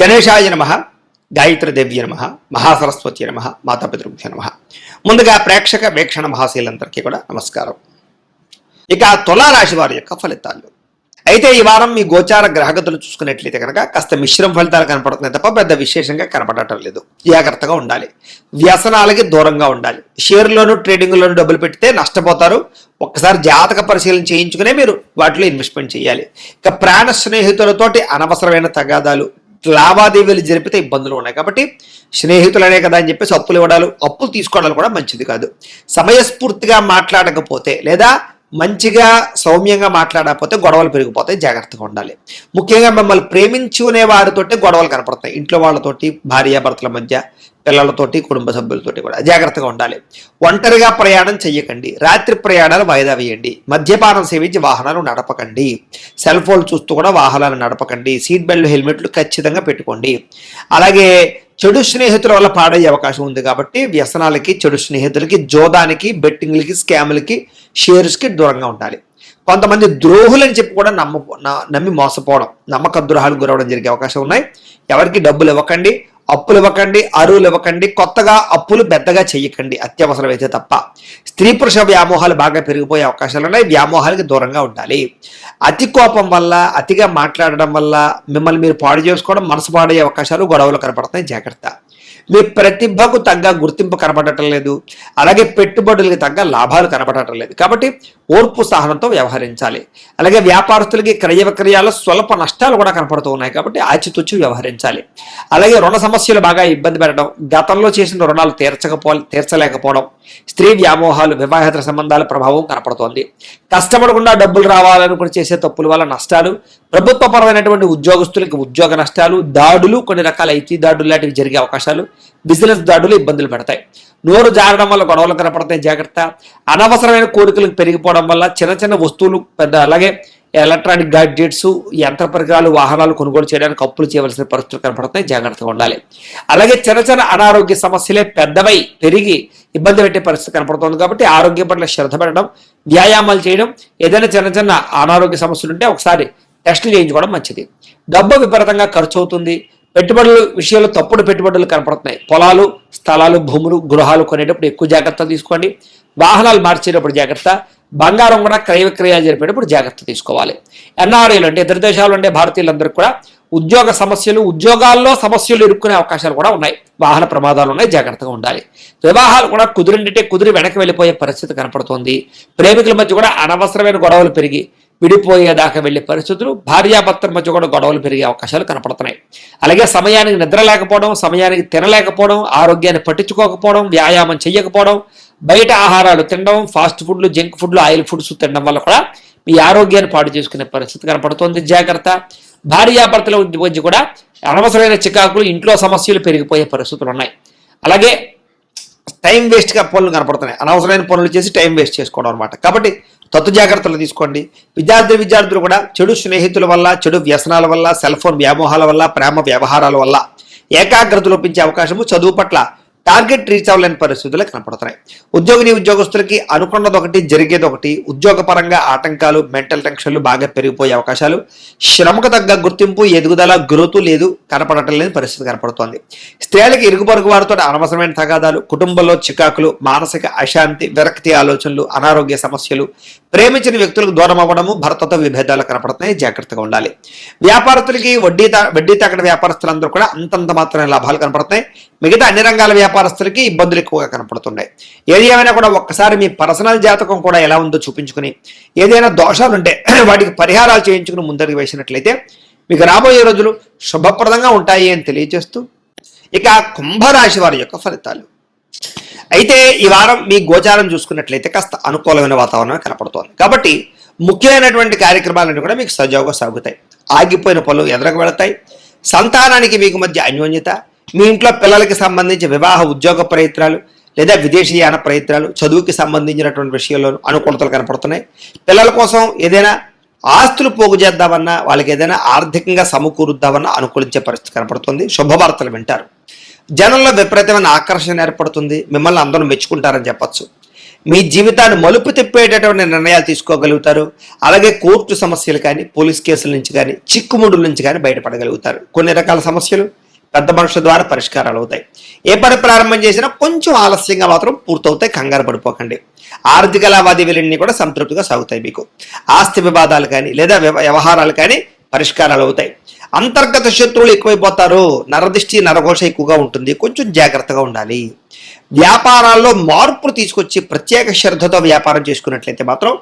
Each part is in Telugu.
గణేశాయ నమ గాయత్రదేవ్య నమ మహాసరస్వతి నమ మాతాపితృభ్య నమ. ముందుగా ప్రేక్షక వీక్షణ మహాశీలందరికీ కూడా నమస్కారం. ఇక తులారాశి వారి యొక్క ఫలితాలు. అయితే ఈ వారం మీ గోచార గ్రహగతులు చూసుకున్నట్లయితే కనుక కాస్త మిశ్రమ ఫలితాలు కనపడుతున్నాయి తప్ప పెద్ద విశేషంగా కనపడటం లేదు. జాగ్రత్తగా ఉండాలి. వ్యసనాలకి దూరంగా ఉండాలి. షేర్లోను ట్రేడింగ్లోను డబ్బులు పెడితే నష్టపోతారు. ఒక్కసారి జాతక పరిశీలన చేయించుకునే మీరు వాటిలో ఇన్వెస్ట్మెంట్ చేయాలి. ఇక ప్రాణ స్నేహితులతోటి అనవసరమైన తగాదాలు లావాదేవీలు జరిపితే ఇబ్బందులు ఉన్నాయి. కాబట్టి స్నేహితులనే కదా అని చెప్పేసి అప్పులు ఇవ్వడాలు అప్పులు తీసుకోవడాలు కూడా మంచిది కాదు. సమయస్ఫూర్తిగా మాట్లాడకపోతే లేదా మంచిగా సౌమ్యంగా మాట్లాడకపోతే గొడవలు పెరిగిపోతాయి జాగ్రత్తగా ఉండాలి. ముఖ్యంగా మిమ్మల్ని ప్రేమించుకునే వారితోటి గొడవలు కనపడతాయి. ఇంట్లో వాళ్ళతోటి భార్యాభర్తల మధ్య పిల్లలతోటి కుటుంబ సభ్యులతోటి కూడా. జాగ్రత్తగా ఉండాలి. ఒంటరిగా ప్రయాణం చెయ్యకండి. రాత్రి ప్రయాణాలు వాయిదా వేయండి. మద్యపానం సేవించి వాహనాలు నడపకండి. సెల్ ఫోన్ చూస్తూ కూడా వాహనాలు నడపకండి. సీట్ బెల్ట్ హెల్మెట్లు ఖచ్చితంగా పెట్టుకోండి. అలాగే చెడు స్నేహితుల వల్ల పాడయ్యే అవకాశం ఉంది కాబట్టి వ్యసనాలకి చెడు స్నేహితులకి జోదానికి బెట్టింగ్లకి స్కాములకి షేర్స్కి దూరంగా ఉండాలి. కొంతమంది ద్రోహులని చెప్పి కూడా నమ్మ నమ్మి మోసపోవడం నమ్మక ద్రోహాలు గురవడం జరిగే అవకాశం ఉన్నాయి. ఎవరికి డబ్బులు ఇవ్వకండి. అప్పులు ఇవ్వకండి అరువులు ఇవ్వకండి కొత్తగా అప్పులు పెద్దగా చెయ్యకండి అత్యవసరమైతే తప్ప. స్త్రీ పురుష వ్యామోహాలు బాగా పెరిగిపోయే అవకాశాలు ఉన్నాయి వ్యామోహాలకి దూరంగా ఉండాలి. అతి కోపం వల్ల అతిగా మాట్లాడడం వల్ల మిమ్మల్ని మీరు పాడు చేసుకోవడం మనసు పాడయ్యే అవకాశాలు గొడవలు కనపడతాయి జాగ్రత్త. మీ ప్రతిభకు తగ్గ గుర్తింపు కనపడటం లేదు. అలాగే పెట్టుబడులకి తగ్గ లాభాలు కనపడటం లేదు. కాబట్టి ఓర్పు సహనంతో వ్యవహరించాలి. అలాగే వ్యాపారస్తులకి క్రయ విక్రయాలు స్వల్ప నష్టాలు కూడా కనపడుతూ ఉన్నాయి కాబట్టి ఆచితూచి వ్యవహరించాలి. అలాగే రుణ సమస్యలు బాగా ఇబ్బంది పెట్టడం గతంలో చేసిన రుణాలు తీర్చకపో తీర్చలేకపోవడం స్త్రీ వ్యామోహాలు వివాహేతర సంబంధాల ప్రభావం కనపడుతోంది. కష్టపడకుండా డబ్బులు రావాలనుకుని చేసే తప్పుల వల్ల నష్టాలు ప్రభుత్వపరమైనటువంటి ఉద్యోగస్తులకి ఉద్యోగ నష్టాలు దాడులు కొన్ని రకాల ఐటీ దాడులు లాంటివి జరిగే అవకాశాలు బిజినెస్ దాడులు ఇబ్బందులు పెడతాయి. నోరు జారడం వల్ల గొడవలు కనపడతాయి జాగ్రత్త. అనవసరమైన కోరికలు పెరిగిపోవడం వల్ల చిన్న చిన్న వస్తువులు పెద్ద అలాగే ఎలక్ట్రానిక్ గాడ్జెట్స్ యంత్ర పరికరాలు వాహనాలు కొనుగోలు చేయడానికి అప్పులు చేయవలసిన పరిస్థితులు కనపడతాయి. జాగ్రత్తగా ఉండాలి. అలాగే చిన్న చిన్న అనారోగ్య సమస్యలే పెద్దవై పెరిగి ఇబ్బంది పెట్టే పరిస్థితి కనపడుతుంది కాబట్టి ఆరోగ్యం పట్ల శ్రద్ధ పెట్టడం వ్యాయామాలు చేయడం ఏదైనా చిన్న చిన్న అనారోగ్య సమస్యలు ఉంటే ఒకసారి టెస్టులు చేయించుకోవడం మంచిది. డబ్బు విపరీతంగా ఖర్చు అవుతుంది. పెట్టుబడుల విషయంలో తప్పుడు పెట్టుబడులు కనపడుతున్నాయి. పొలాలు స్థలాలు భూములు గృహాలు కొనేటప్పుడు ఎక్కువ జాగ్రత్త తీసుకోండి. వాహనాలు మార్చేటప్పుడు జాగ్రత్త. బంగారం కూడా క్రయ విక్రయాలు జరిపేటప్పుడు జాగ్రత్త తీసుకోవాలి. ఎన్ఆర్ఐలు అంటే ఇతర దేశాలు ఉండే భారతీయులందరికీ కూడా ఉద్యోగ సమస్యలు ఉద్యోగాల్లో సమస్యలు ఇరుక్కునే అవకాశాలు కూడా ఉన్నాయి. వాహన ప్రమాదాలు ఉన్నాయి జాగ్రత్తగా ఉండాలి. వివాహాలు కూడా కుదిరింటే కుదిరి వెనక్కి వెళ్ళిపోయే పరిస్థితి కనపడుతోంది. ప్రేమికుల మధ్య కూడా అనవసరమైన గొడవలు పెరిగి విడిపోయేదాకా వెళ్ళే పరిస్థితులు భార్యాభర్తల మధ్య కూడా గొడవలు పెరిగే అవకాశాలు కనపడుతున్నాయి. అలాగే సమయానికి నిద్ర లేకపోవడం సమయానికి తినలేకపోవడం ఆరోగ్యాన్ని పట్టించుకోకపోవడం వ్యాయామం చేయకపోవడం బయట ఆహారాలు తినడం ఫాస్ట్ ఫుడ్లు జంక్ ఫుడ్లు ఆయిల్ ఫుడ్స్ తినడం వల్ల కూడా మీ ఆరోగ్యాన్ని పాడు చేసుకునే పరిస్థితి కనపడుతోంది. జాగ్రత్త. భార్యాభర్తల మధ్య కూడా అనవసరమైన చికాకులు ఇంట్లో సమస్యలు పెరిగిపోయే పరిస్థితులు ఉన్నాయి. అలాగే టైం వేస్ట్గా పనులు కనపడుతున్నాయి. అనవసరమైన పనులు చేసి టైం వేస్ట్ చేసుకోవడం అనమాట కాబట్టి తత్తు జాగ్రత్తలు తీసుకోండి. విద్యార్థి విద్యార్థులు కూడా చెడు స్నేహితుల వల్ల చెడు వ్యసనాల వల్ల సెల్ ఫోన్ వ్యామోహాల వల్ల ప్రేమ వ్యవహారాల వల్ల ఏకాగ్రత లోపించే అవకాశము చదువు పట్ల టార్గెట్ రీచ్ అవ్వలేని పరిస్థితులు కనపడుతున్నాయి. ఉద్యోగిని ఉద్యోగస్తులకి అనుకున్నది ఒకటి జరిగేది ఒకటి ఉద్యోగపరంగా ఆటంకాలు మెంటల్ టెన్షన్లు బాగా పెరిగిపోయే అవకాశాలు శ్రమకు తగ్గ గుర్తింపు ఎదుగుదల గ్రోత్ లేదు కనపడటం లేని పరిస్థితి కనపడుతోంది. స్త్రీలకి ఇరుగు పొరుగు వారితో అనవసరమైన తగాదాలు కుటుంబంలో చికాకులు మానసిక అశాంతి విరక్తి ఆలోచనలు అనారోగ్య సమస్యలు ప్రేమించిన వ్యక్తులకు దూరం అవ్వడము భర్తతో విభేదాలు కనపడుతున్నాయి జాగ్రత్తగా ఉండాలి. వ్యాపారస్తులకి వడ్డీ వడ్డీ తాకడ వ్యాపారస్తులందరూ కూడా అంతంత మాత్రమే లాభాలు కనపడుతున్నాయి. మిగతా అన్ని రంగాల వ్యాపారం వ్యాపారస్తులకి ఇబ్బందులు ఎక్కువగా కనపడుతున్నాయి. ఏది ఏమైనా కూడా ఒక్కసారి మీ పర్సనల్ జాతకం కూడా ఎలా ఉందో చూపించుకుని ఏదైనా దోషాలు ఉంటే వాటికి పరిహారాలు చేయించుకుని ముందరికి వేసినట్లయితే మీకు రాబోయే రోజులు శుభప్రదంగా ఉంటాయి అని తెలియజేస్తూ ఇక కుంభరాశి వారి యొక్క ఫలితాలు. అయితే ఈ వారం మీ గోచారం చూసుకున్నట్లయితే కాస్త అనుకూలమైన వాతావరణం కనపడుతోంది. కాబట్టి ముఖ్యమైనటువంటి కార్యక్రమాలన్నీ కూడా మీకు సజావుగా సాగుతాయి. ఆగిపోయిన పనులు ఎదురకు వెళతాయి. సంతానానికి మీకు మధ్య అన్యోన్యత మీ ఇంట్లో పిల్లలకి సంబంధించి వివాహ ఉద్యోగ ప్రయత్నాలు లేదా విదేశీయాన ప్రయత్నాలు చదువుకి సంబంధించినటువంటి విషయాల్లో అనుకూలతలు కనపడుతున్నాయి. పిల్లల కోసం ఏదైనా ఆస్తులు పోగు చేద్దామన్నా వాళ్ళకి ఏదైనా ఆర్థికంగా సమకూరుద్దామన్నా అనుకూలించే పరిస్థితి కనపడుతుంది. శుభవార్తలు వింటారు. జనంలో విపరీతమైన ఆకర్షణ ఏర్పడుతుంది. మిమ్మల్ని అందరూ మెచ్చుకుంటారని చెప్పచ్చు. మీ జీవితాన్ని మలుపు తిప్పేటటువంటి నిర్ణయాలు తీసుకోగలుగుతారు. అలాగే కోర్టు సమస్యలు కానీ పోలీస్ కేసుల నుంచి కానీ చిక్కుముడుల నుంచి కానీ బయటపడగలుగుతారు. కొన్ని రకాల సమస్యలు పెద్ద మనుషుల ద్వారా పరిష్కారాలు అవుతాయి. ఏ పని ప్రారంభం చేసినా కొంచెం ఆలస్యంగా మాత్రం పూర్తవుతాయి కంగారు పడిపోకండి. ఆర్థిక లావాదేవీలన్నీ కూడా సంతృప్తిగా సాగుతాయి మీకు. ఆస్తి వివాదాలు కానీ లేదా వ్యవ- వ్యవహారాలు కానీ పరిష్కారాలు అవుతాయి. అంతర్గత శత్రువులు ఎక్కువైపోతారు. నరదిష్టి నరఘోష ఎక్కువగా ఉంటుంది. కొంచెం జాగ్రత్తగా ఉండాలి. వ్యాపారాల్లో మార్పు తీసుకొచ్చి ప్రత్యేక శ్రద్ధతో వ్యాపారం చేసుకున్నట్లయితే మాత్రం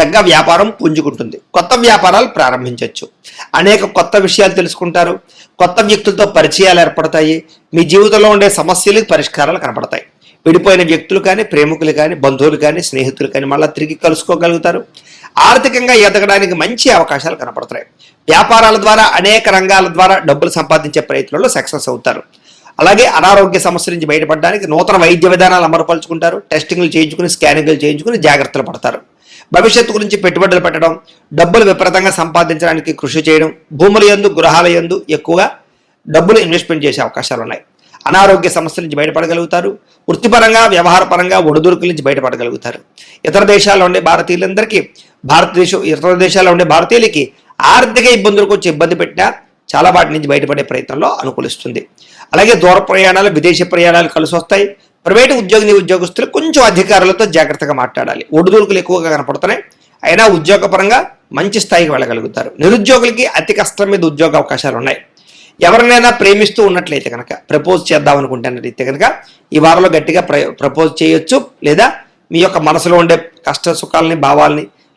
చక్కగా వ్యాపారం పుంజుకుంటుంది. కొత్త వ్యాపారాలు ప్రారంభించవచ్చు అనేక కొత్త విషయాలు తెలుసుకుంటారు. కొత్త వ్యక్తులతో పరిచయాలు ఏర్పడతాయి. మీ జీవితంలో ఉండే సమస్యలకు పరిష్కారాలు కనపడతాయి. విడిపోయిన వ్యక్తులు కానీ ప్రేమికులు కానీ బంధువులు కానీ స్నేహితులు కానీ మళ్ళీ తిరిగి కలుసుకోగలుగుతారు. ఆర్థికంగా ఎదగడానికి మంచి అవకాశాలు కనపడతాయి. వ్యాపారాల ద్వారా అనేక రంగాల ద్వారా డబ్బులు సంపాదించే ప్రయత్నంలో సక్సెస్ అవుతారు. అలాగే అనారోగ్య సమస్య నుంచి బయటపడడానికి నూతన వైద్య విధానాలు అమలుపరుచుకుంటారు. టెస్టింగ్లు చేయించుకుని స్కానింగ్లు చేయించుకుని జాగ్రత్తలు పడతారు. భవిష్యత్తు గురించి పెట్టుబడులు పెట్టడం డబ్బులు విపరీతంగా సంపాదించడానికి కృషి చేయడం భూముల యందు గృహాల యందు ఎక్కువగా డబ్బులు ఇన్వెస్ట్మెంట్ చేసే అవకాశాలు ఉన్నాయి. అనారోగ్య సమస్యల నుంచి బయటపడగలుగుతారు. వృత్తిపరంగా వ్యవహారపరంగా ఒడిదుడుకుల నుంచి బయటపడగలుగుతారు. ఇతర దేశాల్లో ఉండే భారతీయులందరికీ భారతదేశం ఇతర దేశాల్లో ఉండే భారతీయులకి ఆర్థిక ఇబ్బందులకు వచ్చి ఇబ్బంది పెట్టినా చాలా వాటి నుంచి బయటపడే ప్రయత్నంలో అనుకూలిస్తుంది. అలాగే దూర ప్రయాణాలు విదేశీ ప్రయాణాలు కలిసి వస్తాయి. ప్రైవేటు ఉద్యోగిని ఉద్యోగస్తులు కొంచెం అధికారులతో జాగ్రత్తగా మాట్లాడాలి. ఒడిదుడుకులు ఎక్కువగా కనపడుతున్నాయి. అయినా ఉద్యోగపరంగా మంచి స్థాయికి వెళ్ళగలుగుతారు. నిరుద్యోగులకి అతి కష్టం మీద ఉద్యోగ అవకాశాలు ఉన్నాయి. ఎవరినైనా ప్రేమిస్తూ ఉన్నట్లయితే కనుక ప్రపోజ్ చేద్దాం అనుకుంటున్నట్లయితే కనుక ఈ వారంలో గట్టిగా ప్ర ప్రపోజ్ చేయొచ్చు. లేదా మీ యొక్క మనసులో ఉండే కష్ట సుఖాలని భావాల్ని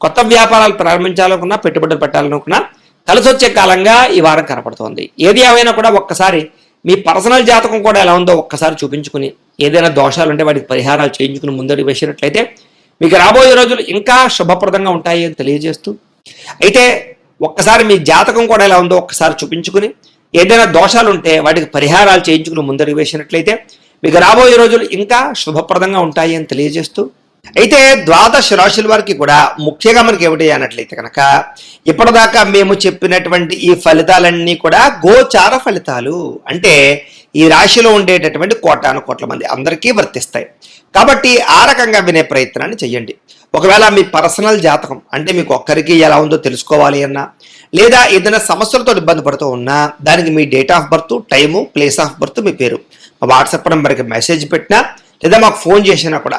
కొత్త వ్యాపారాలు ప్రారంభించాలనుకున్నా పెట్టుబడులు పెట్టాలనుకున్నా కలిసొచ్చే కాలంగా ఈ వారం కనపడుతోంది. ఏది ఏమైనా కూడా ఒక్కసారి మీ పర్సనల్ జాతకం కూడా ఎలా ఉందో ఒక్కసారి చూపించుకుని ఏదైనా దోషాలు ఉంటే వాటికి పరిహారాలు చేయించుకుని ముందడుగు వేసినట్లయితే మీకు రాబోయే రోజులు ఇంకా శుభప్రదంగా ఉంటాయి అని తెలియజేస్తూ అయితే ఒక్కసారి మీ జాతకం కూడా ఎలా ఉందో ఒక్కసారి చూపించుకుని ఏదైనా దోషాలు ఉంటే వాటికి పరిహారాలు చేయించుకుని ముందడుగు వేసినట్లయితే మీకు రాబోయే రోజులు ఇంకా శుభప్రదంగా ఉంటాయి అని తెలియజేస్తూ అయితే ద్వాదశ రాశుల వారికి కూడా ముఖ్యంగా మనకి ఏమిటి అన్నట్లయితే కనుక ఇప్పటిదాకా మేము చెప్పినటువంటి ఈ ఫలితాలన్నీ కూడా గోచార ఫలితాలు. అంటే ఈ రాశిలో ఉండేటటువంటి కోటాను కోట్ల మంది అందరికీ వర్తిస్తాయి. కాబట్టి ఆ రకంగా వినే ప్రయత్నాన్ని చేయండి ఒకవేళ మీ పర్సనల్ జాతకం అంటే మీకు ఒక్కరికి ఎలా ఉందో తెలుసుకోవాలి అన్నా లేదా ఏదైనా సమస్యలతో ఇబ్బంది పడుతూ ఉన్నా దానికి మీ date of birth time place of birth మీ పేరు. మా వాట్సాప్ నెంబర్కి మెసేజ్ పెట్టినా లేదా మాకు ఫోన్ చేసినా కూడా